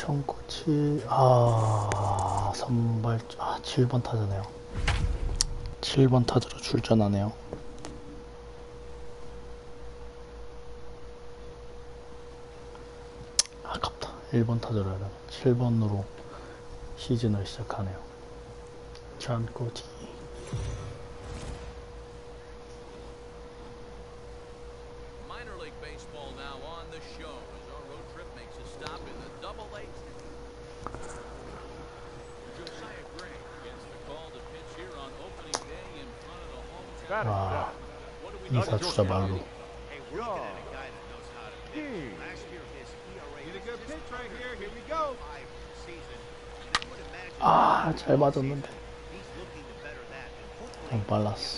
청코치 아 선발 아 7번 타자네요. 7번 타자로 출전하네요. 아깝다. 1번 타자로 해라 7번으로 시즌을 시작하네요. 청코치 어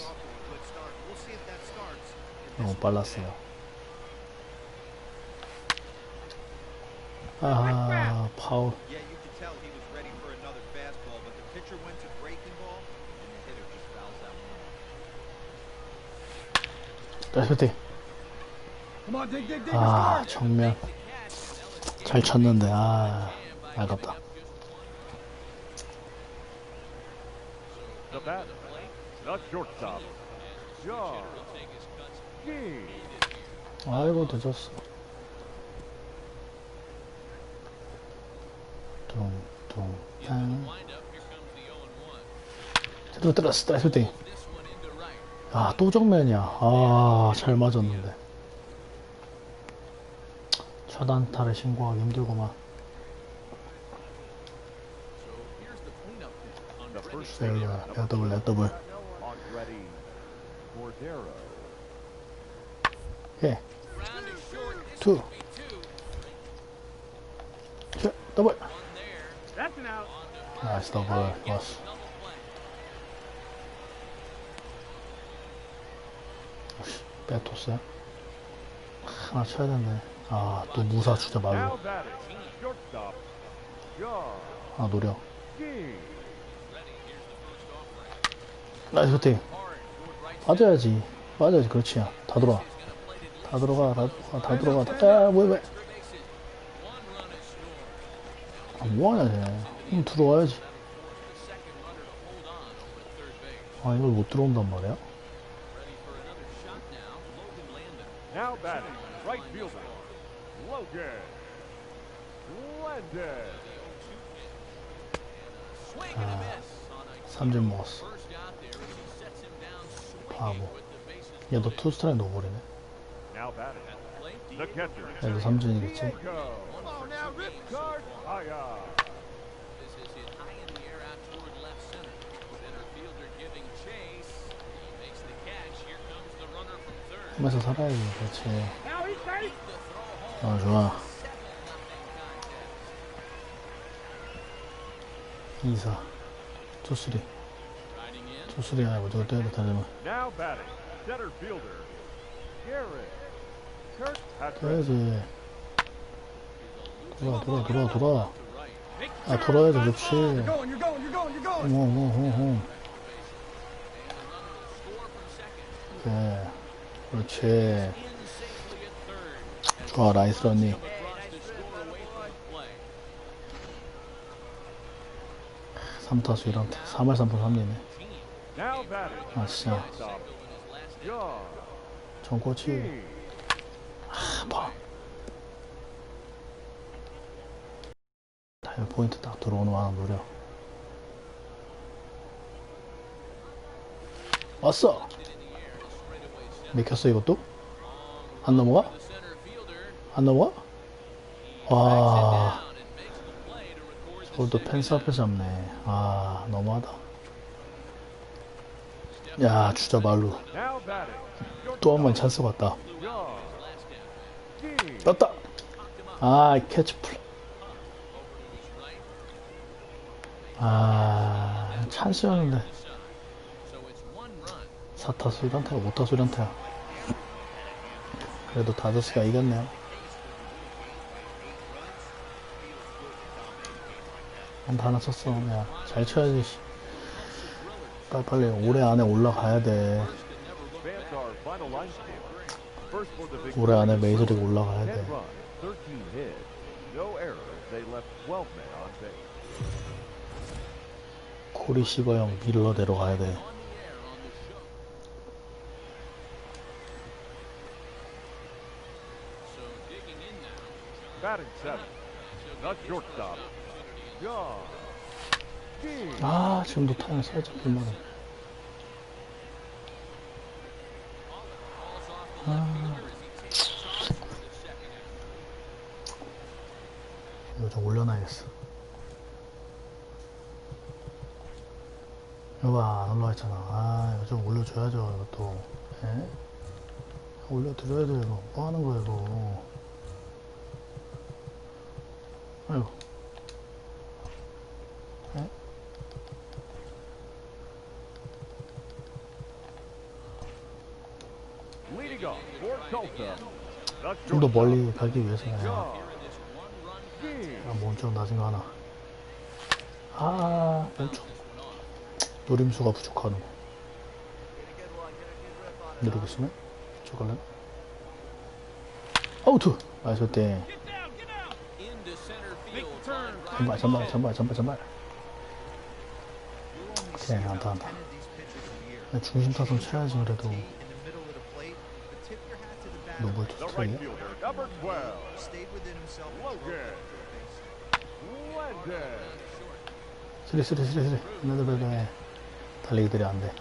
off to a good start. We'll see if that starts. in 너무 this 빨랐어요 아 파울 Yeah, you could tell he was ready for another fastball, but the pitcher went dig. 아 정면 잘 쳤는데 아 아깝다. 아이고 늦었어 땅 the 0 1. 제대로 때렸어 나이스 into 아, 또 정면이야. 아, 잘 맞았는데. 차단타를 신고하기 힘들구만. 야더블, on ready, Cordero. 예, 투, 더블. 나이스 더블. 좋았어. 빼토스. 하나 쳐야 되네. 아, 또 무사 주자 John 하나 노려. 나이스 팅 Hard toward right. 빠져야지. 빠져야지. 그렇지. 다 들어와. 다 들어가. 다 들어가. 다 들어가. 다, 야, 뭐야, scored. 아, 뭐하냐, 쟤. 들어와야지. 아, 이걸 못 들어온단 말이야? Ready for another shot now. Logan Landon. Now batting, right fielder, Logan Landon. Swing and a miss on a 삼진 먹었어. 바보. 야, 너 loaded. 투 스트라이크 넣어버리네. 너 삼진이겠지? 하면서 살아야지. 그렇지. 아, 좋아. Seven nothing contest. 2, 4. 투, 쓰리. Riding in. 투, 쓰리 아니고 저거 Garrett Kirkpatrick. 떼야지. 돌아, 돌아, 돌아, 돌아. 아, 돌아야지, 그렇지. Going, you're 그렇지. 좋아, 나이스 러닝. Across to score away from the play. 3타수 1안타. 3할 3푼 3리네. Now batting, 아, 진짜. stop, John 정코치. Gee. 아, 봐. 타이어 포인트 딱 들어오는 거 하나 노려. 왔어! 맥혔어, 이것도? 안 넘어가? 안 넘어가? 와, 저것도 펜스 앞에 잡네. 아, 너무하다. 야, 주자 말로. 또 한 번 찬스 Gee. 떴다! 아, 캐치 플 아, 찬스였는데. 4타수 1안타야, 5타수 1안타야. 그래도 다저스가 이겼네요. 한타 하나 쳤어. 야, 잘 쳐야지. 씨. 빨리 빨리 올해 안에 올라가야 돼. 올해 안에 메이저리그 올라가야 10 돼. runs, 13 hits, no errors. They left 12 men on base. 코리 시버 형 밀러대로 가야 돼. Batting seventh. The shortstop. John. 아, 지금도 타이어 살짝 the 아. 이거 좀 올려놔야겠어. 이거 봐, 안 올라왔잖아. 아, 이거 좀 올려줘야죠, 이것도. 예? 올려드려야 돼, 이거. 뭐 하는 거야, 이거. 아이고. 예? Leading off for Tulsa. The 좀더 shortstop. 멀리 가기 위해서는 John. Dean. 아, 몸좀 낮은 거 하나. 아, 엄청. 노림수가 부족하는 거. 누르고 있으면? 저걸래? 아우트! 나이스 때. 전발, 전발, 전발, 전발, 전발. 오케이, 안타, 안타. 중심 타선 쳐야지, 그래도. In the middle of the plate, but tip your hat to the batter. 노볼 The 투스트라이야? right fielder, number 12. Stayed within himself. and Logan. drove that to the base. Glendon. 쓰리, 쓰리, 쓰리, 쓰리. 네네네네. 달리기들이 안 돼. Not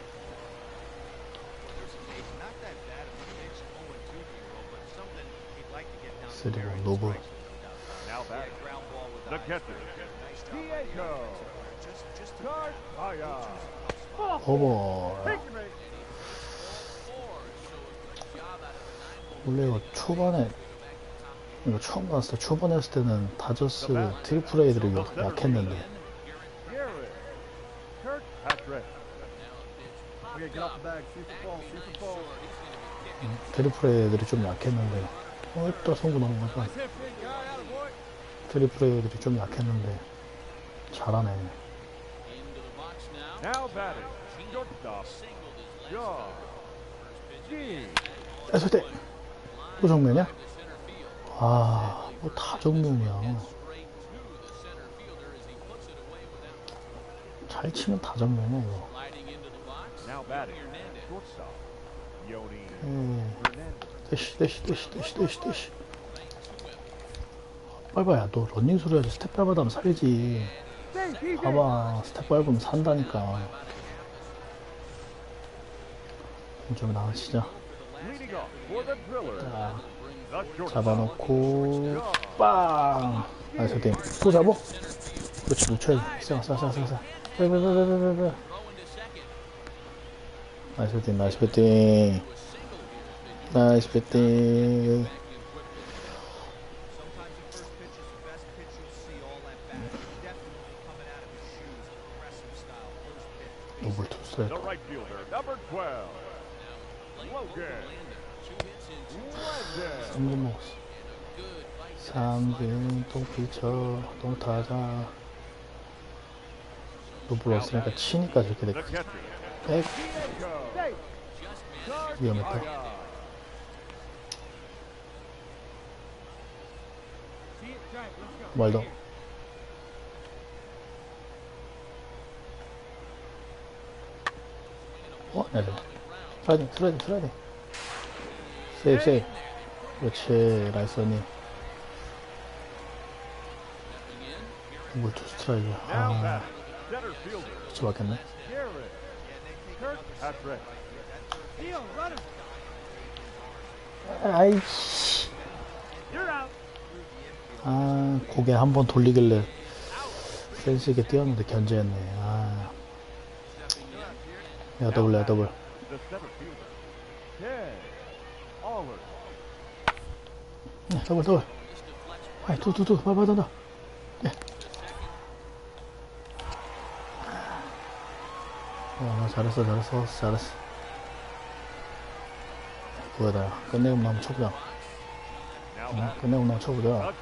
that bad of a pitch, 0-2 year-old, but something he'd like to get down to 쓰리고, 노볼. The catcher. Diego. Just, just to Garcia. Pigment. 원래 이거 초반에, 이거 처음 나왔을 때, 초반에 했을 때는 다저스 트리플 A들이 약했는데. 트리플 A들이 좀 약했는데, 어, 또 성구 나온 거봐. 트리플 A들이 좀 약했는데, 잘하네. 뺏을 때, 또 정면이야? 아, 뭐 다 정면이야. 잘 치면 다 정면이야, 이거. Hernandez. 대시, 대시, 대시, 대시, 대시, 대시. 밟아야, 너 러닝 소리 하지. 스텝 밟아다면 살지. 봐봐, 스텝 밟으면 산다니까. 좀 나가시자. 자. 잡아놓고, 빵! 나이스 게임. 또 잡어? 그렇지, 놓쳐야지. 쏴, 쏴, 쏴, 쏴, 쏴. 빼빼빼빼빼빼. 나이스 배팅, 나이스 배팅. 나이스 배팅. Sometimes the first pitch is the best pitch you'll see all at bat. Definitely coming out of his shoes. Aggressive style. First pitch. 노블 The 투스트라이크. right fielder, number 12. Logan. Glendon. 3분 먹었어. 3분 똥피쳐, 똥타자. 노블 왔으니까 치니까 저렇게 됐고. 백. 위험했다. 말더. 어? 네, 네. 슬라이딩, 슬라이딩, 슬라이딩. 세이브, 세이브. 그렇지. 뭘 투스트라이크야. Now 아, 그치 맞겠네. 아이씨. 아, 고개 한 번 돌리길래 센스있게 뛰었는데 견제했네. 아. 야, 더블, 야, 더블. 야, 더블, 더블. 아이, 두, 두, 두, 빨리 받아, 나. 예. 어, 나 잘했어, 잘했어, 잘했어. 그거다. 끝내고 나면 쳐보자. Batting. 끝내고 나면 쳐보자.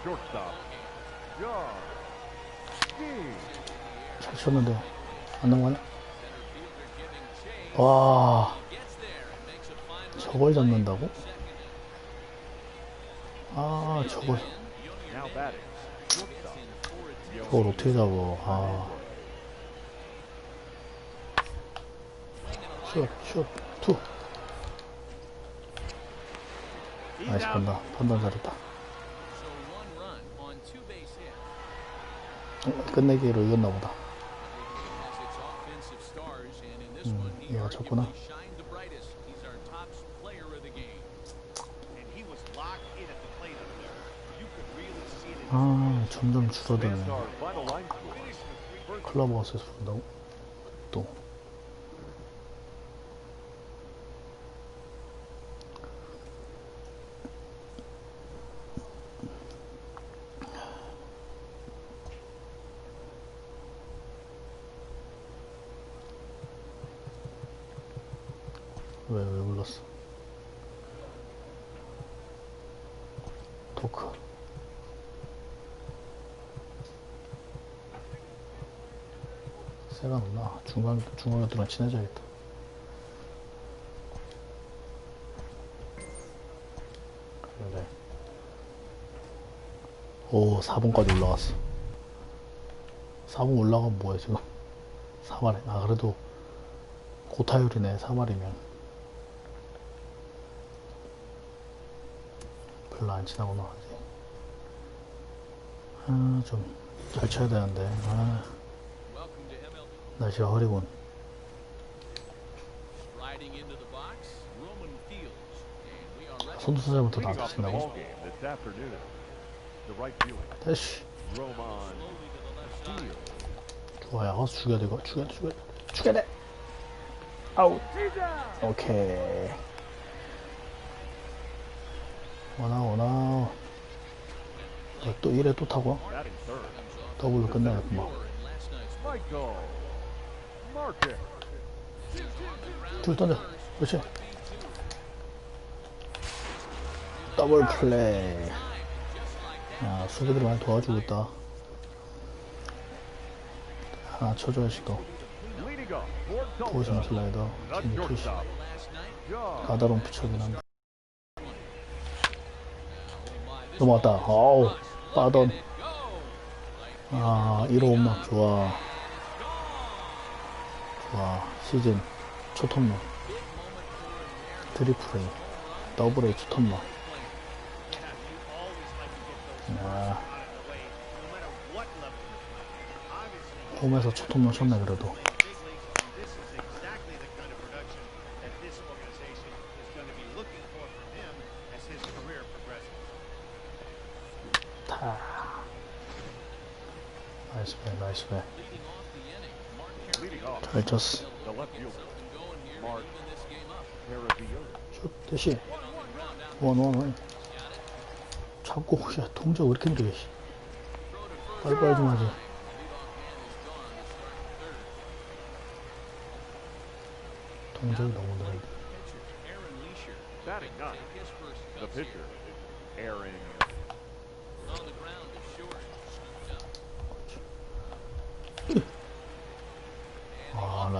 잘 쳤는데. 안 넘어가네? 와, 저걸 잡는다고? 아, 저걸. 저걸 어떻게 잡어 아. 슛, 슛, 투. 나이스 판단 판단 잘했다. 끝내기로 이겼나 보다 it in 아 점점 줄어드네 score. 클럽하우스에서 본다고? 또 왜, 왜 불렀어? 토크. 세가 중간, 중간들랑 친해져야겠다. 그래. 오, 4번까지 올라갔어. 4번 올라가면 뭐야, 지금? 3할에. 아, 그래도 고타율이네, 3할이면. 별로 안 친하구나, 아직. 아, 좀, 잘 쳐야 되는데. 아. 날씨가 흐리군. The left side. Field. 좋아요. 허스 죽여야 되고, 죽여야 돼, 죽여야 돼. 죽여야 돼! 아웃! 오케이. 원아, 원아. 어, 또 1회 또 타고? 더블로 끝내야겠구만. 줄 던져. 그렇지. 더블 플레이. 야, 수비들이 많이 도와주고 있다. 하나 쳐줘야지 또. Tulsa. 슬라이더. 피처긴 한데. Oh my, this 넘어갔다. 어우, 빠던. 아, 1호 홈런. 좋아. 좋아. 시즌 첫 홈런. 트리플 A. 더블 A. Obviously, 홈에서 첫 홈런 쳤네, 그래도. 잘 쳤어. 대시. 원, 원, 원. 잡고, 야, 동작 왜 이렇게 씨. 빨리빨리 좀 하지. 동작이 너무 느려 on the ground is short. Scooped up. 아, 나의 성공. Throw beats him and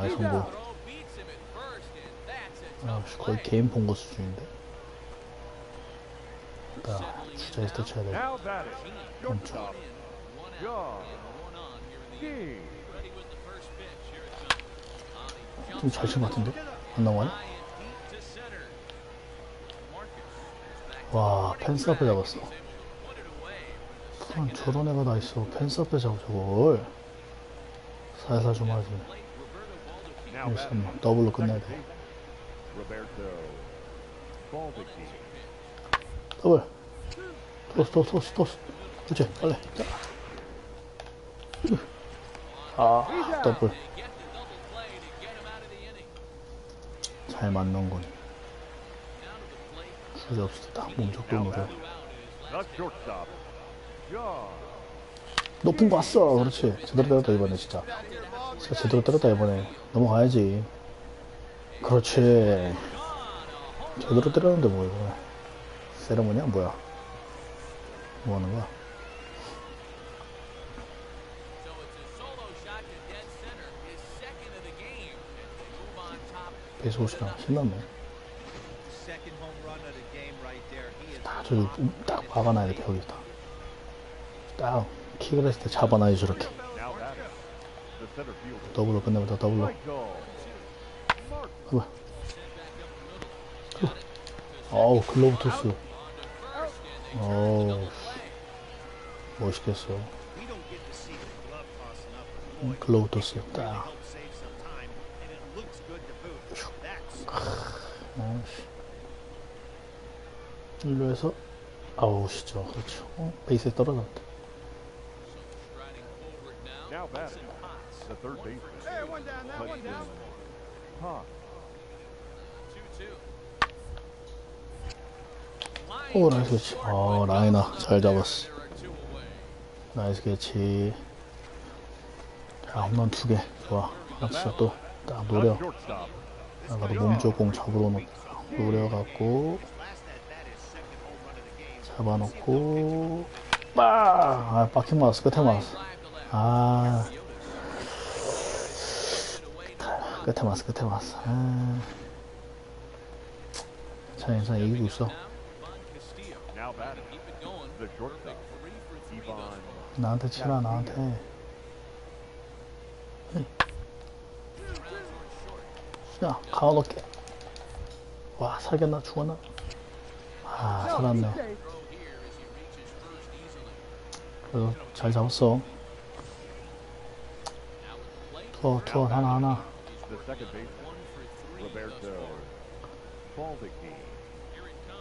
that's a 아, 거의. 개인 본거 수준인데. 나 주자에서 또 쳐야 돼. now batting, shortstop, One out John and one on here in the King. Ready with the first pitch. Here it comes. On he 좀잘친것 같은데? 안 back 와, 펜스 앞에 잡았어. 아, 저런 애가 다 있어. 펜스 앞에 잡아, 저걸. 살살 좀 하지. Batting, 일단 더블로 끝내야 돼. 더블. 토스, 토스, 토스, 토스. 그렇지, 빨리. 자. 아, 더블. 잘 맞는군. Down to the plate. 주저 없을 때 딱 몸쪽 도느려. Blew out his The shortstop, John 높은 거 왔어. 그렇지. 제대로 때렸다, 이번에 진짜. 제대로 때렸다, 이번에. 넘어가야지. 그렇지. 제대로 때렸는데, 뭐, 이거. 세레모니야, 뭐야. 뭐 하는 거야? 시간 신났네. 딱, 저기, 딱 막아놔야 돼, 벽이 다. 딱, 킥을 했을 때 잡아놔요 저렇게. 더블로 끝내보다 더블로. 뭐야 어우 글로브 토스 어우 멋있겠어. 음, 글로브 토스 딱. 일로 해서 아우 진짜 그렇죠 어? 베이스에 떨어졌다 batting. Wilson Potts. The third baseman. Hey, one down, that one down. Pot. 2-2. 오 나이스 캐치 어 라이나 잘 잡았어. 나이스 캐치 자 홈런 두 개 좋아 역시 또딱 노려 The shortstop. 나가도 몸쪽 공 잡으러 놓 노려갖고. 잡아놓고 빡! 아 빡킹 맞았어 끝에 맞았어 아 끝에 맞았어 끝에 맞았어 아. 자 괜찮아 이기고 있어. 나한테 치라 나한테 야 가둬놓게 와 살겠나 죽었나 아 살았네. 그래도 잘 잡았어 Now with the plate. 투어 투어 하나 하나.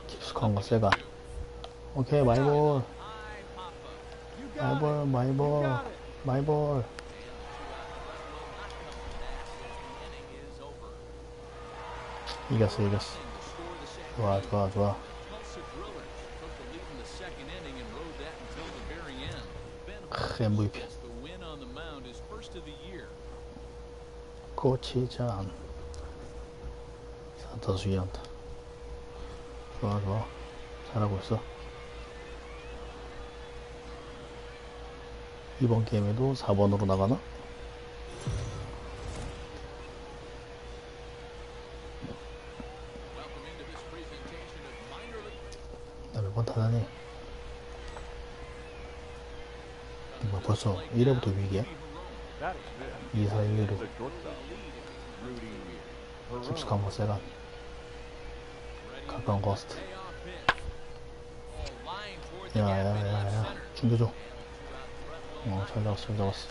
깊숙한 거 세가 오케이 마이볼 마이볼. 마이볼. 마이볼. 이겼어 이겼어. 좋아 좋아 좋아 Tulsa Drillers 고치잔 산타수 이한다. 좋아 좋아. 잘하고 있어. 이번 게임에도 4번으로 나가나? 나 몇 번 타다니. 뭐 벌써 1회부터 위기야? That is fifth. 2, 4, 1, 2로 The shortstop. Rudy. Perone. 깊숙한 거 세간 가까운 거 호스트 Payoff pitch. Oh, line toward the gap in left 야야야야. 중교줘 어잘 잡았어 잘 잡았어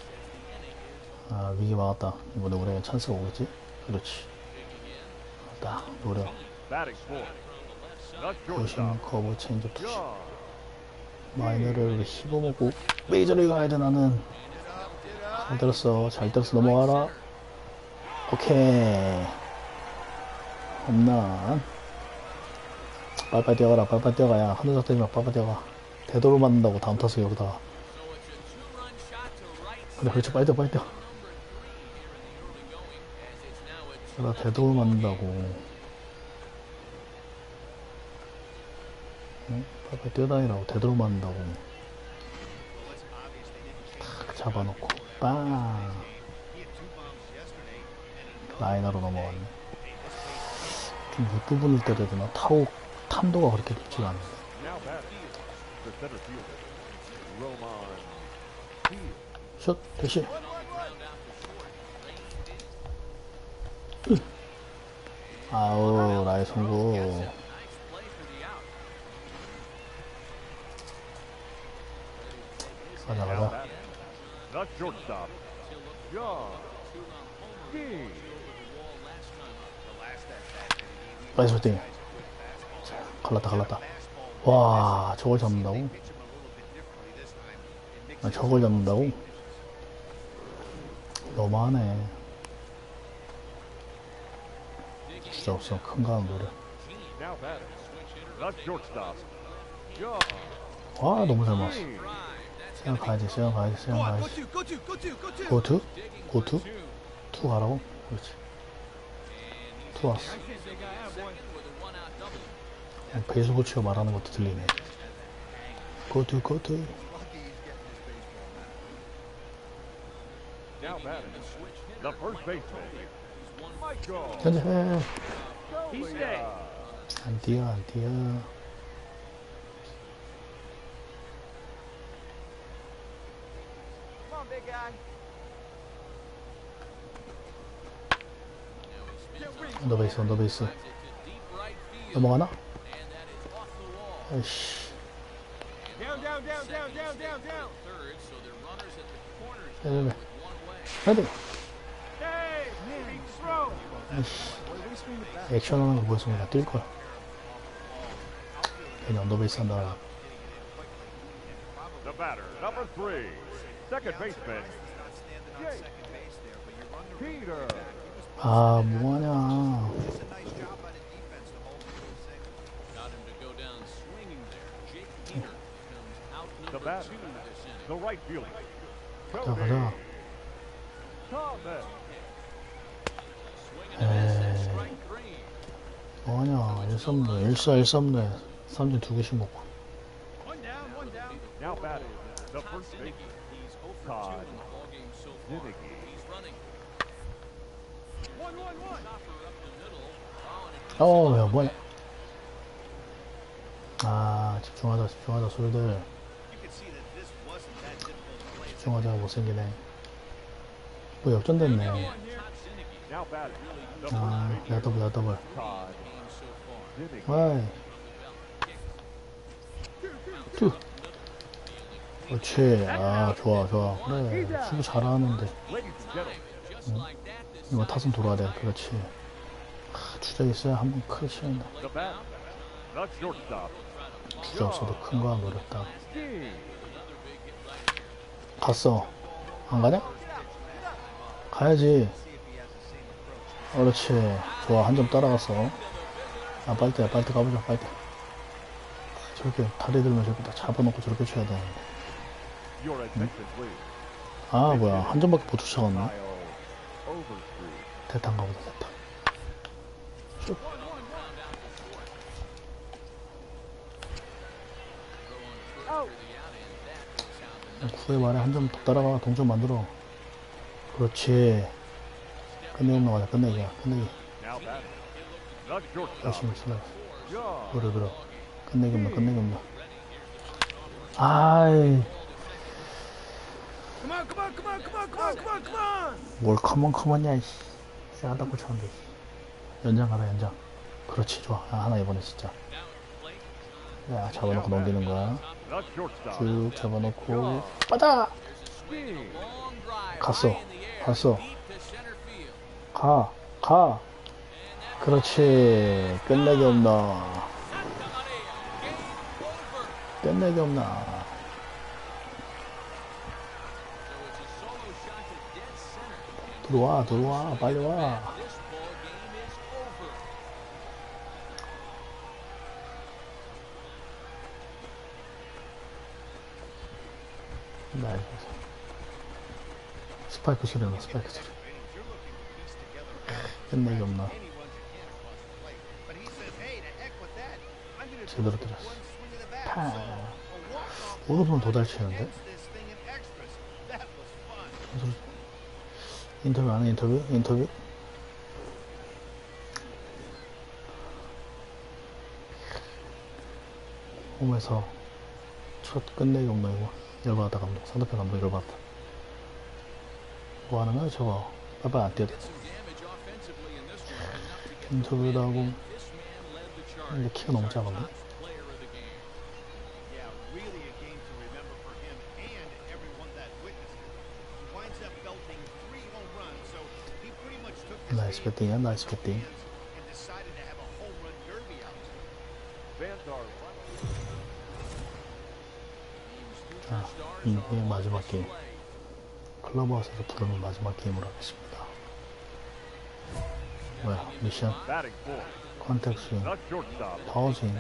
아 위기 막았다 이번에 우리가 찬스가 오겠지? 그렇지 딱 노려 조심. 커브 체인지 투시. 마이너를 씹어먹고 메이저리그 가야 돼 나는 잘 들었어. 잘 들었어. 넘어가라. 오케이. 홈런 빨빨 뛰어가라. 빨빨 뛰어가야. 하늘색 되지마 빨빨 뛰어가. 되도록 맞는다고 다음 타석 여기다가 그래 그렇지 빨리 뛰어 빨리 뛰어. 그러다 되도록 맞는다고. 응? 빨빨 뛰어다니라고. 되도록 맞는다고. 탁 잡아놓고 and 라이너로 넘어갔네. 좀 윗부분일 때도 해야 되나? 타고, 탄도가 그렇게 높지가. Field. 슛, 대시. 아우, the out. 가자, 가자. The shortstop. John. King. 나이스 배팅. 갈랐다, 갈랐다. 와, 저걸 잡는다고? 아, 저걸 잡는다고? 너무하네. 진짜 없어. 큰거 하는 노래. 와, 너무 잘 맞았어. 세영 가야지, 세영 가야지, Go go 가야지. go two, go go? 고투? 투 가라고? 그렇지. 투 왔어. 어, 베이스 코치가 말하는 것도 들리네. baseman. Michael. 현재. 안 뛰어, 안 뛰어. on, big guy. 언더베이스 언더베이스 Drives it to deep right field, 넘어가나? and that is off the wall. 아이씨 Down, down, down, down, down, down, down. Third, so their runners at the corners 네, 네, 네. with one away. 헤드 Hey, being thrown. Boy, we swing the bat. 액션하는 거 보였으면 나 뛸걸 괜히 언더베이스 한다 The batter, number three, second baseman, He's not standing on second base there, but you run the Peter. 아 뭐하냐 가자 가자 three. 뭐하냐 1삼루 1사 1삼루에 삼진 두 개씩 먹고. Now batting, the first baseman, He's 0 for 2 Todd in the ballgame so far. Zinnicki. He's running. One, one, one. Chopper up the middle. Oh, and a decent 어야 뭐하냐 아 집중하자 집중하자 소리들. 집중하자 못생기네 뭐 역전됐네 아 내가 더블 내가 더블. 와이 뚜 그렇지 아 좋아 좋아 그래 수비 잘하는데 Ladies 이거 타선 돌아야 돼. 그렇지. 아, 주자 있어야 한번 크게 치는다 주자 없어도 큰거 하면 어렵다. 갔어. 안 가냐? 가야지. 그렇지. 좋아. 한 점 따라갔어. 아 빨대야 빨대 가보자 빨대. 저렇게 다리 들면 저렇게 다 잡아놓고 저렇게 쳐야 attention, please. 아 뭐야. 한 점밖에 못 쫓아갔네 Overstreet. 대탄 가보다 대탄 구회 말에 한 점 더 따라가 동점 만들어 그렇지 끝내기 나가자 끝내기야 끝내기 열심히 John. 그래 그래 끝내기 없나 끝내기 없나 아이. 뭘 커먼 커먼냐 이씨 쎄하다고 쳤는데 연장 가라 연장 그렇지 좋아 아, 하나 이번에 진짜 야 잡아놓고 넘기는 거야 쭉 잡아놓고 빠다 갔어 갔어. 가 가. 그렇지 끝내기 없나. 끝내기 없나 들어와 들어와 빨리 와 This ball game is over. 나 스파이크 소리 나 스파이크 소리 끝내기 없나 제대로 때렸어 walk-off 오른손 더잘 치는데 인터뷰 안 해 인터뷰? 인터뷰? 홈에서 첫 끝내기 없나 이거. 열받았다 감독. 상대편 감독 열받았다. 뭐 하는 거야 저거? 빨리 안 뛰어야 돼 Some damage offensively in this one, enough to get 인터뷰도 하고. 이제 키가 너무 작은데 Player of the game. Yeah, really a game to remember for him and everyone that witnessed it. He winds up belting three home runs, so he pretty much took this 나이스 game 배팅이야 나이스 배팅 and decided to have a. Fans are 자 이게 마지막 게임 클럽하우스에서 부르는 마지막 게임으로 하겠습니다 뭐야 미션. 컨택 스윙 파워 스윙.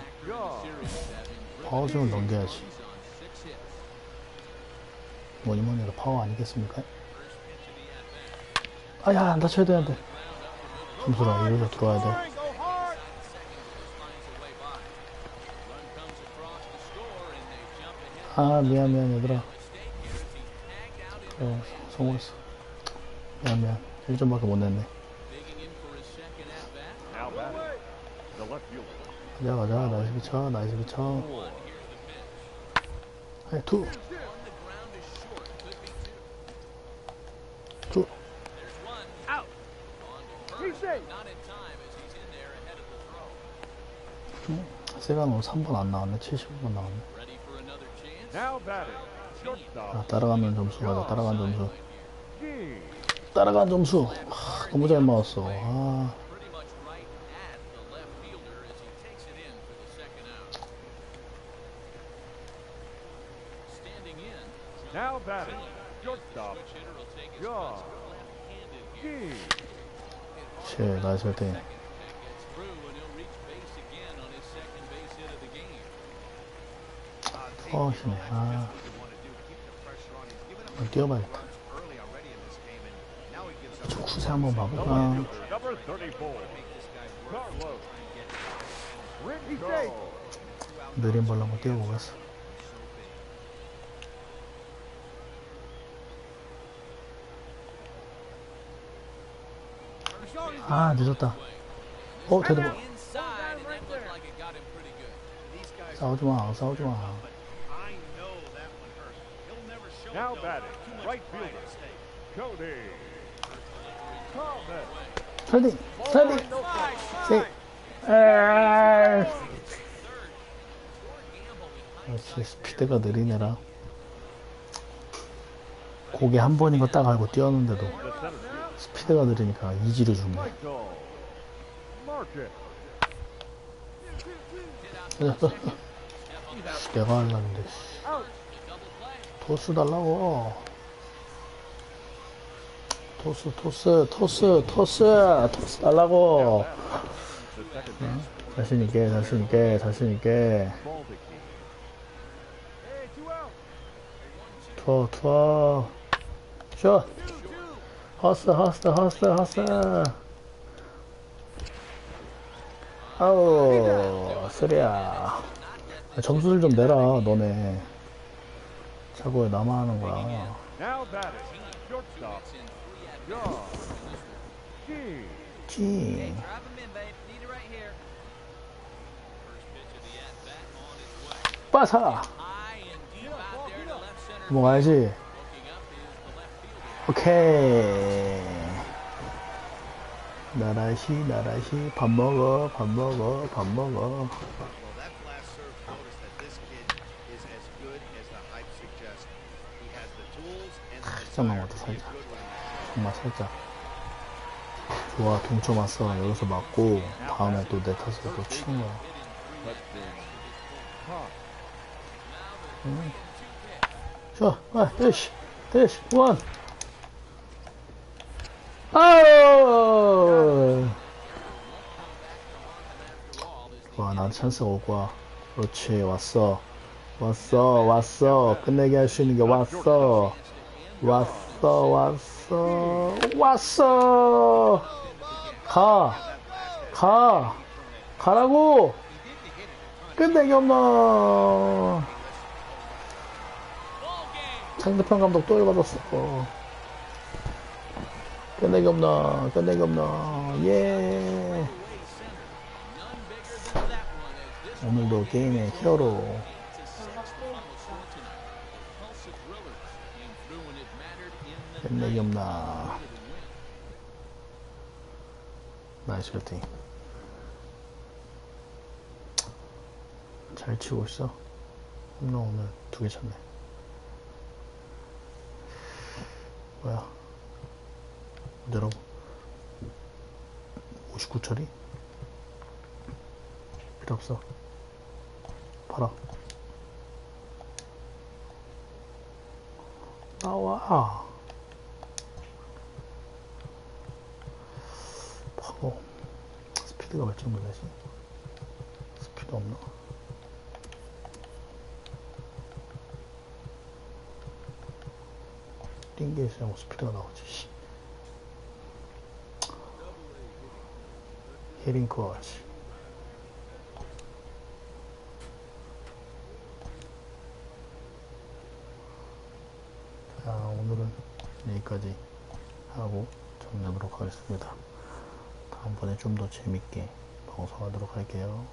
파워 스윙을 넘겨야지 뭐니 뭐니 해도 파워 아니겠습니까? 아야 안 다쳐야 되는데 점수라 이러서 들어와야 돼. 아 미안 미안 얘들아 어, 성공했어 미안 미안 1점밖에 못 냈네 가자 가자 나이스 비쳐 나이스 비쳐. 하이 투 세가노 3번 안 나왔네 75번 나왔네. 아, 따라가는 점수 가자 따라간 점수. 따라간 점수 아, 너무 잘 맞았어 아. Now batting. Shortstop. Gee. 제 나이스 때 어, 힘내. 아, 어, 뛰어봐야겠다. 저 쿠세 한번 봐볼까? Number 34. Carlos. Ringo. 느린 발로 한번 뛰어보겠어. 아, 늦었다. 어, good. 싸우지 마, 싸우지 마. Now batting. Right fielder. Cody. 살딩, 살딩. 세. 에이. 역시 스피드가 느리네라. 고개 한 번인 거 딱 알고 뛰었는데도. 스피드가 느리니까 이지를 주네. Michael. Market. 내가 하려는데 토스 달라고. 토스 토스 토스 토스 토스 달라고. base. 자신있게 자신있게 자신있게. 투어 투어 슛. 허스 허스 허스 허스. 아우 쓰리야. 점수를 좀 내라 너네 자꾸 왜 나만 하는 거야 way. 빠사 fielder. 오케이 나라시 나라시 밥 먹어 밥 먹어 밥 먹어 살짝만 a 살짝. 정말 살짝 좋아 동점 왔어 여기서 맞고 다음에 또 내 탓을 또 치는 거야 Let's see. Huh. 자, 아, 대시, 대시, 원. 아우! 와, 난 찬스가 올 거야. 그렇지, 왔어. 왔어, 왔어. 끝내게 할 수 있는 게 왔어. 왔어, 왔어. 왔어! 가! 가! 가라고! 끝내기 없나! 상대편 감독 또 열받았어. 끝내기 없나, 끝내기 없나, 예. 오늘도 게임의 히어로. 끝내기 없나. 나이스 배팅. 잘 치고 있어. 홈런 오늘 두 개 쳤네. 뭐야? 어디라고? 59처리? 필요 없어. 팔아. 나와. 파고. 스피드가 몇 정도 되지? 스피드 없나? 뛴게 있어야 뭐 스피드가 나오지. 씨. 히링크와 같이. 자, 오늘은 여기까지 하고 정리하도록 하겠습니다. 다음번에 좀 더 재밌게 방송하도록 할게요.